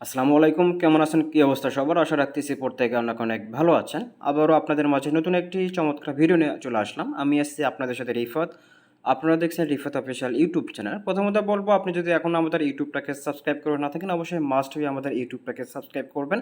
আসসালামু আলাইকুম, কেমন আছেন? কী অবস্থা সবার? আশা রাখতেছি প্রত্যেকে আপনাকে অনেক ভালো আছেন। আবারও আপনাদের মাঝে নতুন একটি চমৎকার ভিডিও নিয়ে চলে আসলাম। আমি এসেছি আপনাদের সাথে রিফত। আপনারা দেখছেন রিফাত অফিসিয়াল ইউটিউব চ্যানেল। প্রথমত বলব, আপনি যদি এখন আমাদের ইউটিউবটাকে সাবস্ক্রাইব করে না থাকেন, অবশ্যই মাস্ট হয়ে আমাদের ইউটিউবটাকে সাবস্ক্রাইব করবেন।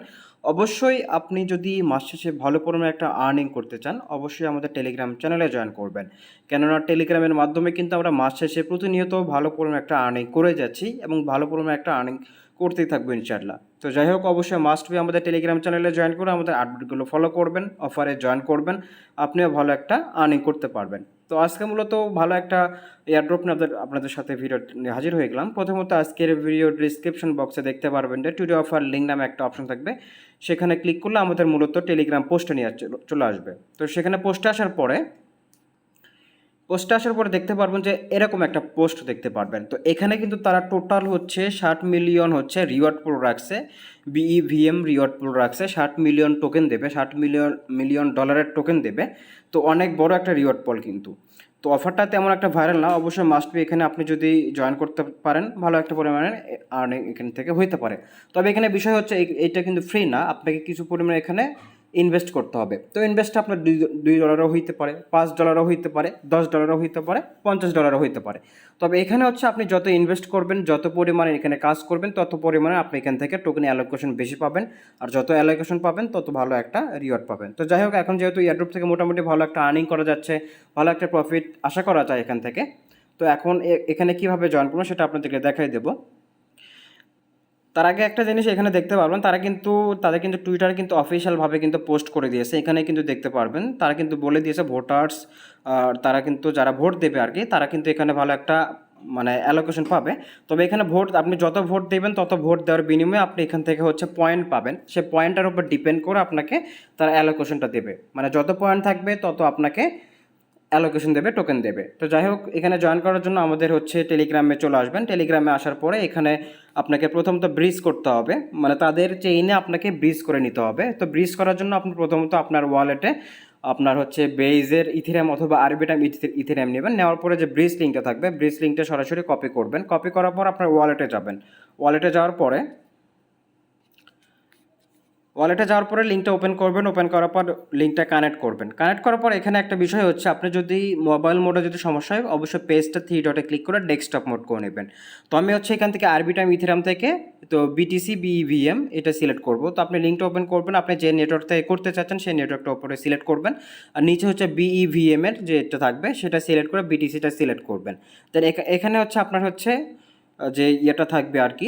অবশ্যই আপনি যদি মাস শেষে ভালো পরিমাণে একটা আর্নিং করতে চান, অবশ্যই আমাদের টেলিগ্রাম চ্যানেলে জয়েন করবেন। কেননা টেলিগ্রামের মাধ্যমে কিন্তু আমরা মাস শেষে প্রতিনিয়ত ভালো পরিমাণে একটা আর্নিং করে যাচ্ছি এবং ভালো পরিমাণে একটা আর্নিং করতেই থাকব ইনশাআল্লাহ। তো যাই হোক, অবশ্যই মাস্ট বি আমাদের টেলিগ্রাম চ্যানেলে জয়েন করে আমাদের আপডেটগুলো ফলো করবেন অফারে জয়েন করবেন, আপনিও ভালো একটা আর্নিং করতে পারবেন। তো আজকে মূলত ভালো একটা এয়ারড্রপ নিয়ে আপনাদের আপনাদের সাথে ভিডিও হাজির হয়ে গেলাম। প্রথমত আজকের ভিডিও ডিসক্রিপশন বক্সে দেখতে পারবেন যে টুডে অফার লিঙ্ক নামে একটা অপশন থাকবে। সেখানে ক্লিক করলে আমাদের মূলত টেলিগ্রাম পোস্টে নিয়ে চলে আসবে। তো সেখানে পোস্টে আসার পরে পোস্টে আসার পরে দেখতে পারবেন যে এরকম একটা পোস্ট দেখতে পারবেন। তো এখানে কিন্তু তারা টোটাল হচ্ছে ষাট মিলিয়ন হচ্ছে রিওয়ার্ড পুল রাখছে বিইভিএম রিওয়ার্ড পুল রাখছে ষাট মিলিয়ন টোকেন দেবে, ষাট মিলিয়ন মিলিয়ন ডলারের টোকেন দেবে। তো অনেক বড় একটা রিওয়ার্ড পল কিন্তু। তো অফারটা তেমন একটা ভাইরাল না অবশ্যই মাস্ট বি এখানে আপনি যদি জয়েন করতে পারেন, ভালো একটা পরিমাণে আর্নিং এখান থেকে হইতে পারে। তবে এখানে বিষয় হচ্ছে এই- এইটা কিন্তু ফ্রি না, আপনাকে কিছু পরিমাণে এখানে ইনভেস্ট করতে হবে। তো ইনভেস্টটা আপনার দুই দুই ডলারও হইতে পারে, পাঁচ ডলারও হইতে পারে, দশ ডলারও হইতে পারে, পঞ্চাশ ডলারও হইতে পারে। তবে এখানে হচ্ছে আপনি যত ইনভেস্ট করবেন, যত পরিমাণে এখানে কাজ করবেন, তত পরিমাণে আপনি এখান থেকে টোকেন অ্যালোকেশন বেশি পাবেন। আর যত অ্যালোকেশন পাবেন, তত ভালো একটা রিওয়ার্ড পাবেন। তো যাই হোক, এখন যেহেতু এয়ারড্রপ থেকে মোটামুটি ভালো একটা আর্নিং করা যাচ্ছে, ভালো একটা প্রফিট আশা করা যায় এখান থেকে, তো এখন এখানে কীভাবে জয়েন করব সেটা আপনাদেরকে দেখাই দেবো। তার আগে একটা জিনিস এখানে দেখতে পারবেন, তারা কিন্তু, তাদের কিন্তু টুইটার কিন্তু অফিসিয়ালভাবে কিন্তু পোস্ট করে দিয়েছে। এখানে কিন্তু দেখতে পারবেন, তারা কিন্তু বলে দিয়েছে ভোটার্স আর তারা কিন্তু যারা ভোট দেবে আর কি তারা কিন্তু এখানে ভালো একটা মানে অ্যালোকেশন পাবে। তবে এখানে ভোট, আপনি যত ভোট দেবেন, তত ভোট দেওয়ার বিনিময়ে আপনি এখান থেকে হচ্ছে পয়েন্ট পাবেন। সে পয়েন্টের উপর ডিপেন্ড করে আপনাকে তারা অ্যালোকেশনটা দেবে। মানে যত পয়েন্ট থাকবে, তত আপনাকে অ্যালোকেশন দেবে টোকেন দেবে। তো যাই হোক এখানে জয়েন করার জন্য আমাদের হচ্ছে টেলিগ্রামে চলে আসবেন। টেলিগ্রামে আসার পরে এখানে আপনাকে প্রথমত ব্রিজ করতে হবে। মানে তাদের চেইনে আপনাকে ব্রিজ করে নিতে হবে। তো ব্রিজ করার জন্য আপনি প্রথমত আপনার ওয়ালেটে আপনার হচ্ছে বেইজের ইথিরাম অথবা আরবিটাম ইথিরাম নেবেন। নেওয়ার পরে যে ব্রিজ লিঙ্কটা থাকবে ব্রিজ লিঙ্কটা সরাসরি কপি করবেন। কপি করার পর আপনার ওয়ালেটে যাবেন। ওয়ালেটে যাওয়ার পরে ওয়ালেটে যাওয়ার পরে লিঙ্কটা ওপেন করবেন ওপেন করার পর লিঙ্কটা কানেক্ট করবেন। কানেক্ট করার পর এখানে একটা বিষয় হচ্ছে, আপনি যদি মোবাইল মোডে যদি সমস্যা হয়, অবশ্যই পেজটা থ্রি ডটে ক্লিক করে ডেস্কটপ মোড করে নেবেন। তো আমি হচ্ছে এখান থেকে আরবি টাইম ইথিরাম থেকে, তো বিটিসি বিইভিএম এটা সিলেক্ট করব। তো আপনি লিঙ্কটা ওপেন করবেন, আপনি যে নেটওয়ার্ক থেকে করতে চাচ্ছেন সেই নেটওয়ার্কটা ওপরে সিলেক্ট করবেন। আর নিচে হচ্ছে বিইভিএম এর যে এটা থাকবে, সেটা সিলেক্ট করে বিটিসিটা সিলেক্ট করবেন। দেন এখানে হচ্ছে আপনার হচ্ছে যে ইয়েটা থাকবে আর কি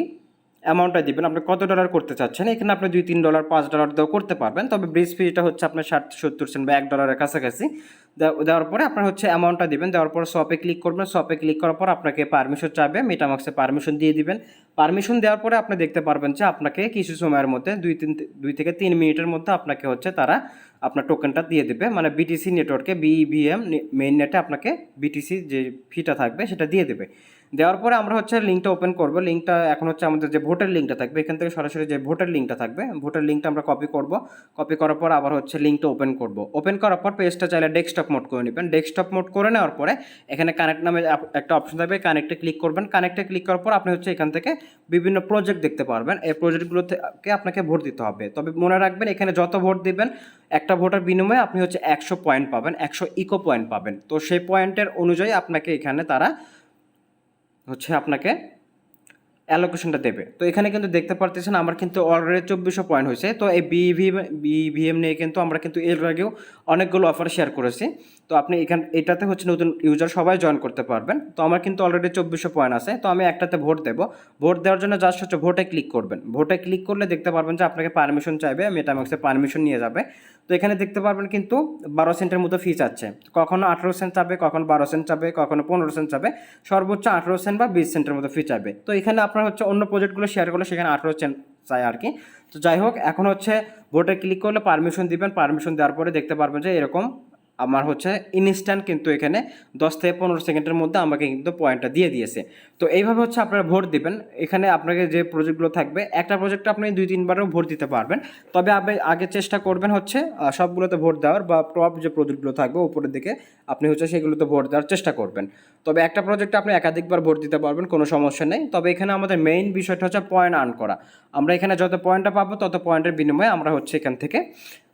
অ্যামাউন্টটা দিবেন। আপনি কত ডলার করতে চাচ্ছেন? এখানে আপনি দুই, তিন ডলার পাঁচ ডলার দিয়েও করতে পারবেন। তবে ব্রিজ ফিটা হচ্ছে আপনার ষাট, সত্তর সেন্ট বা এক ডলারের কাছাকাছি। দেওয়া- দেওয়ার পরে আপনার হচ্ছে অ্যামাউন্টটা দিবেন। দেওয়ার পর শপে ক্লিক করবেন। শপে ক্লিক করার পর আপনাকে পারমিশন চাইবে। মেটামাক্সে পারমিশন দিয়ে দিবেন। পারমিশন দেওয়ার পরে আপনি দেখতে পারবেন যে আপনাকে কিছু সময়ের মধ্যে, দুই, তিন, দুই থেকে তিন মিনিটের মধ্যে আপনাকে হচ্ছে তারা আপনার টোকেনটা দিয়ে দেবে। মানে বিটিসি নেটওয়ার্কে বিইভিএম মেইন নেটে আপনাকে বিটিসি যে ফিটা থাকবে, সেটা দিয়ে দেবে। দেওয়ার পরে আমরা হচ্ছে লিঙ্কটা ওপেন করব। লিঙ্কটা এখন হচ্ছে আমাদের যে ভোটের লিঙ্কটা থাকবে, এখান থেকে সরাসরি যে ভোটের লিঙ্কটা থাকবে, ভোটের লিঙ্কটা আমরা কপি করব। কপি করার পর আবার হচ্ছে লিঙ্কটা ওপেন করব। ওপেন করার পর পেজটা চাইলে ডেস্কটপ মোড করে নেবেন। ডেস্কটপ মোড করে নেওয়ার পরে এখানে কানেক্ট নামে একটা অপশন থাকবে কানেক্টে ক্লিক করবেন। কানেক্টে ক্লিক করার পর আপনি হচ্ছে এখান থেকে বিভিন্ন প্রজেক্ট দেখতে পারবেন। এই প্রজেক্টগুলো থেকে আপনাকে ভোট দিতে হবে। তবে মনে রাখবেন এখানে যত ভোট দিবেন, একটা ভোটের বিনিময়ে আপনি হচ্ছে একশো পয়েন্ট পাবেন, একশো ইকো পয়েন্ট পাবেন। তো সেই পয়েন্টের অনুযায়ী আপনাকে এখানে তারা হচ্ছে আপনাকে অ্যালোকেশনটা দেবে। তো এখানে কিন্তু দেখতে পারতেছেন আমার কিন্তু অলরেডি চব্বিশশো পয়েন্ট হয়েছে। তো এই বিভি বিভিএম নিয়ে কিন্তু আমরা কিন্তু এর আগেও অনেকগুলো অফার শেয়ার করেছি। তো আপনি এখান, এটাতে হচ্ছে নতুন ইউজার সবাই জয়েন করতে পারবেন। তো আমার কিন্তু অলরেডি চব্বিশশো পয়েন্ট আছে। তো আমি একটাতে ভোট দেবো। ভোট দেওয়ার জন্য জাস্ট হচ্ছে ভোটে ক্লিক করবেন। ভোটে ক্লিক করলে দেখতে পারবেন যে আপনাকে পারমিশন চাইবে মেটামাক্সে পারমিশন নিয়ে যাবে। তো এখানে দেখতে পারবেন কিন্তু বারো সেন্টের মতো ফি চাচ্ছে কখনো আঠেরো সেন্ট চাবে, কখনো বারো সেন্ট চাবে, কখনো পনেরো সেন্ট চাবে। সর্বোচ্চ আঠেরো সেন্ট বা বিশ সেন্টের মতো ফি চাবে তো এখানে আপনার হচ্ছে অন্য প্রজেক্টগুলো শেয়ার করলে সেখানে আঠেরো চাই আর কি। তো যাই হোক, এখন হচ্ছে ভোটে ক্লিক করলে পারমিশন দিবেন পারমিশন দেওয়ার পরে দেখতে পারবেন যে এরকম আমার হচ্ছে ইনস্ট্যান্ট কিন্তু এখানে দশ থেকে পনেরো সেকেন্ডের মধ্যে আমাকে কিন্তু পয়েন্টটা দিয়ে দিয়েছে। তো এইভাবে হচ্ছে আপনারা ভোট দিবেন। এখানে আপনাকে যে প্রজেক্টগুলো থাকবে, একটা প্রজেক্টে আপনি দুই তিনবারও ভোট দিতে পারবেন। তবে আপনি আগে চেষ্টা করবেন হচ্ছে সবগুলোতে ভোট দেওয়ার বা টপ যে প্রজেক্টগুলো থাকবে, উপরের দিকে আপনি হচ্ছে সেগুলোতে ভোট দেওয়ার চেষ্টা করবেন। তবে একটা প্রজেক্টে আপনি একাধিকবার ভোট দিতে পারবেন, কোনো সমস্যা নেই। তবে এখানে আমাদের মেইন বিষয়টা হচ্ছে পয়েন্ট আর্ন করা। আমরা এখানে যত পয়েন্টটা পাবো, তত পয়েন্টের বিনিময়ে আমরা হচ্ছে এখান থেকে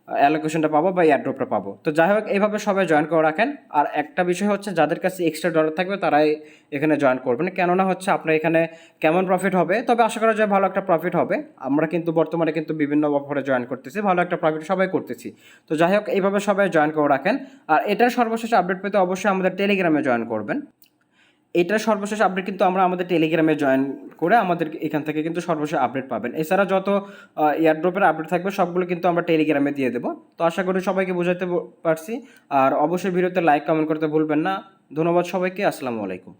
অ্যালোকেশনটা পাবো বা এয়ারড্রপটা পাবো। তো যাই হোক এইভাবে সবাই জয়েন করে রাখেন। আর একটা বিষয় হচ্ছে, যাদের কাছে এক্সট্রা ডলার থাকবে, তারাই এখানে জয়েন করবেন। কেননা হচ্ছে, আপনার এখানে কেমন প্রফিট হবে? তবে আশা করা যায় ভালো একটা প্রফিট হবে। আমরা কিন্তু বর্তমানে কিন্তু বিভিন্ন অফারে জয়েন করতেছি, ভালো একটা প্রফিট সবাই করতেছি। তো যাই হোক, এইভাবে সবাই জয়েন করে রাখেন। আর এটার সর্বশেষ আপডেট পেতে অবশ্যই আমাদের টেলিগ্রামে জয়েন করবেন। এটার সর্বশেষ আপডেট কিন্তু আমরা আমাদের টেলিগ্রামে জয়েন করে আমাদের এখান থেকে কিন্তু সর্বশেষ আপডেট পাবেন। এছাড়া যত এয়ারড্রপের আপডেট থাকবে, সবগুলো কিন্তু আমরা টেলিগ্রামে দিয়ে দেবো। তো আশা করি সবাইকে বোঝাতে পারছি। আর অবশ্যই ভিডিওতে লাইক কমেন্ট করতে ভুলবেন না। ধন্যবাদ সবাইকে। আসসালামু আলাইকুম।